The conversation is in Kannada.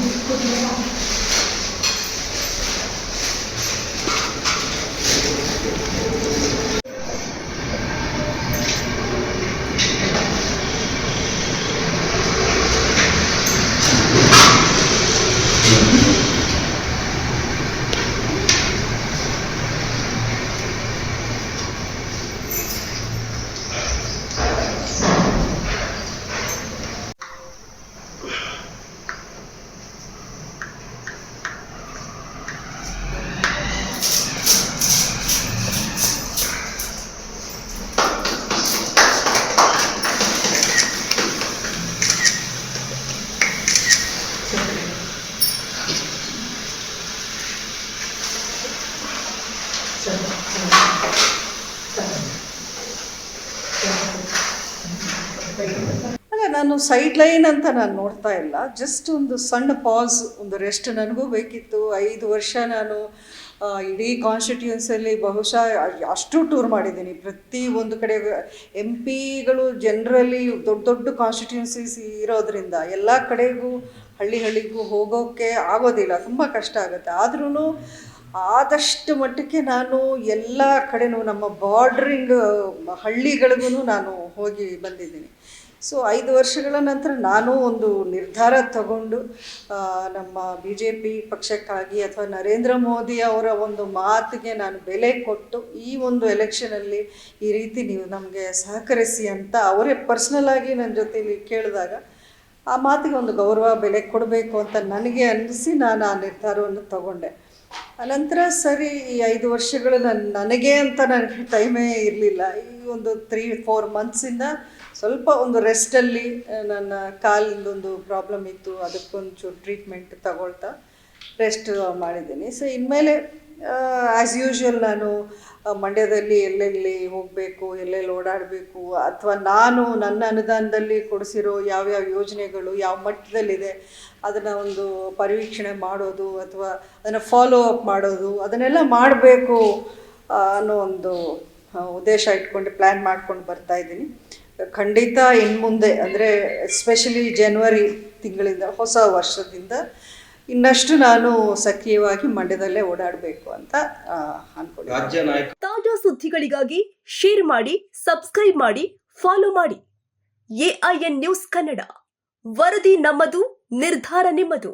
你不知道。ನಾನು ಸೈಡ್ ಲೈನ್ ಅಂತ ನಾನು ನೋಡ್ತಾ ಇಲ್ಲ. ಜಸ್ಟ್ ಒಂದು ಸಣ್ಣ ಪಾಸ್ ಒಂದು ರೆಸ್ಟ್ ನನಗೂ ಬೇಕಿತ್ತು. ಐದು ವರ್ಷ ನಾನು ಇಡೀ ಕಾನ್ಸ್ಟಿಟ್ಯೂನ್ಸಿಯಲ್ಲಿ ಬಹುಶಃ ಅಷ್ಟು ಟೂರ್ ಮಾಡಿದ್ದೀನಿ. ಪ್ರತಿ ಒಂದು ಕಡೆ ಎಂ ಪಿಗಳು ಜನರಲಿ ದೊಡ್ಡ ದೊಡ್ಡ ಕಾನ್ಸ್ಟಿಟ್ಯೂನ್ಸೀಸ್ ಇರೋದರಿಂದ ಎಲ್ಲ ಕಡೆಗೂ, ಹಳ್ಳಿ ಹಳ್ಳಿಗೂ ಹೋಗೋಕ್ಕೆ ಆಗೋದಿಲ್ಲ. ತುಂಬ ಕಷ್ಟ ಆಗುತ್ತೆ. ಆದ್ರೂ ಆದಷ್ಟು ಮಟ್ಟಕ್ಕೆ ನಾನು ಎಲ್ಲ ಕಡೆನೂ ನಮ್ಮ ಬಾರ್ಡ್ರಿಂಗ್ ಹಳ್ಳಿಗಳಿಗೂ ನಾನು ಹೋಗಿ ಬಂದಿದ್ದೀನಿ. ಸೊ ಐದು ವರ್ಷಗಳ ನಂತರ ನಾನು ಒಂದು ನಿರ್ಧಾರ ತಗೊಂಡು ನಮ್ಮ ಬಿ ಜೆ ಪಿ ಪಕ್ಷಕ್ಕಾಗಿ ಅಥವಾ ನರೇಂದ್ರ ಮೋದಿ ಅವರ ಒಂದು ಮಾತಿಗೆ ನಾನು ಬೆಲೆ ಕೊಟ್ಟು ಈ ಒಂದು ಎಲೆಕ್ಷನಲ್ಲಿ ಈ ರೀತಿ ನೀವು ನಮಗೆ ಸಹಕರಿಸಿ ಅಂತ ಅವರೇ ಪರ್ಸ್ನಲ್ ಆಗಿ ನನ್ನ ಜೊತೆಯಲ್ಲಿ ಕೇಳಿದಾಗ, ಆ ಮಾತಿಗೆ ಒಂದು ಗೌರವ, ಬೆಲೆ ಕೊಡಬೇಕು ಅಂತ ನನಗೆ ಅನ್ನಿಸಿ ನಾನು ಆ ನಿರ್ಧಾರವನ್ನು ತಗೊಂಡೆ. ಅನಂತರ ಸರಿ, ಈ ಐದು ವರ್ಷಗಳು ನನ್ನ ನನಗೆ ಅಂತ ನನಗೆ ಟೈಮೇ ಇರಲಿಲ್ಲ. ಈ ಒಂದು ತ್ರೀ ಫೋರ್ ಮಂತ್ಸಿಂದ ಸ್ವಲ್ಪ ಒಂದು ರೆಸ್ಟಲ್ಲಿ ನನ್ನ ಕಾಲಿಂದೊಂದು ಪ್ರಾಬ್ಲಮ್ ಇತ್ತು. ಅದಕ್ಕೊಂಚೂರು ಟ್ರೀಟ್ಮೆಂಟ್ ತಗೊಳ್ತಾ ರೆಸ್ಟ್ ಮಾಡಿದ್ದೀನಿ. ಸೊ ಇನ್ಮೇಲೆ ಆ್ಯಸ್ ಯೂಶ್ವಲ್ ನಾನು ಮಂಡ್ಯದಲ್ಲಿ ಎಲ್ಲೆಲ್ಲಿ ಹೋಗಬೇಕು, ಎಲ್ಲೆಲ್ಲಿ ಓಡಾಡಬೇಕು, ಅಥವಾ ನಾನು ನನ್ನ ಅನುದಾನದಲ್ಲಿ ಕೊಡಿಸಿರೋ ಯಾವ್ಯಾವ ಯೋಜನೆಗಳು, ಯಾವ ಮಟ್ಟದಲ್ಲಿದೆ, ಅದನ್ನು ಒಂದು ಪರಿವೀಕ್ಷಣೆ ಮಾಡೋದು, ಅಥವಾ ಅದನ್ನು ಫಾಲೋ ಅಪ್ ಮಾಡೋದು, ಅದನ್ನೆಲ್ಲ ಮಾಡಬೇಕು ಅನ್ನೋ ಒಂದು ಉದ್ದೇಶ ಇಟ್ಕೊಂಡು ಪ್ಲ್ಯಾನ್ ಮಾಡ್ಕೊಂಡು ಬರ್ತಾ ಇದ್ದೀನಿ. ಖಂಡಿತ ಇನ್ನು ಮುಂದೆ ಅಂದರೆ ಎಸ್ಪೆಷಲಿ ಜನವರಿ ತಿಂಗಳಿಂದ, ಹೊಸ ವರ್ಷದಿಂದ ಇನ್ನಷ್ಟು ನಾನು ಸಕ್ರಿಯವಾಗಿ ಮಂಡ್ಯದಲ್ಲೇ ಓಡಾಡಬೇಕು ಅಂತ ಅನ್ಕೊಂಡಿದ್ದೀನಿ. ರಾಜ್ಯ ತಾಜಾ ಸುದ್ದಿಗಳಿಗಾಗಿ ಶೇರ್ ಮಾಡಿ ಸಬ್ಸ್ಕ್ರೈಬ್ ಮಾಡಿ ಫಾಲೋ ಮಾಡಿ. AIN news Kannada. ವರದಿ ನಮ್ಮದು ನಿರ್ಧಾರ ನಿಮ್ಮದು.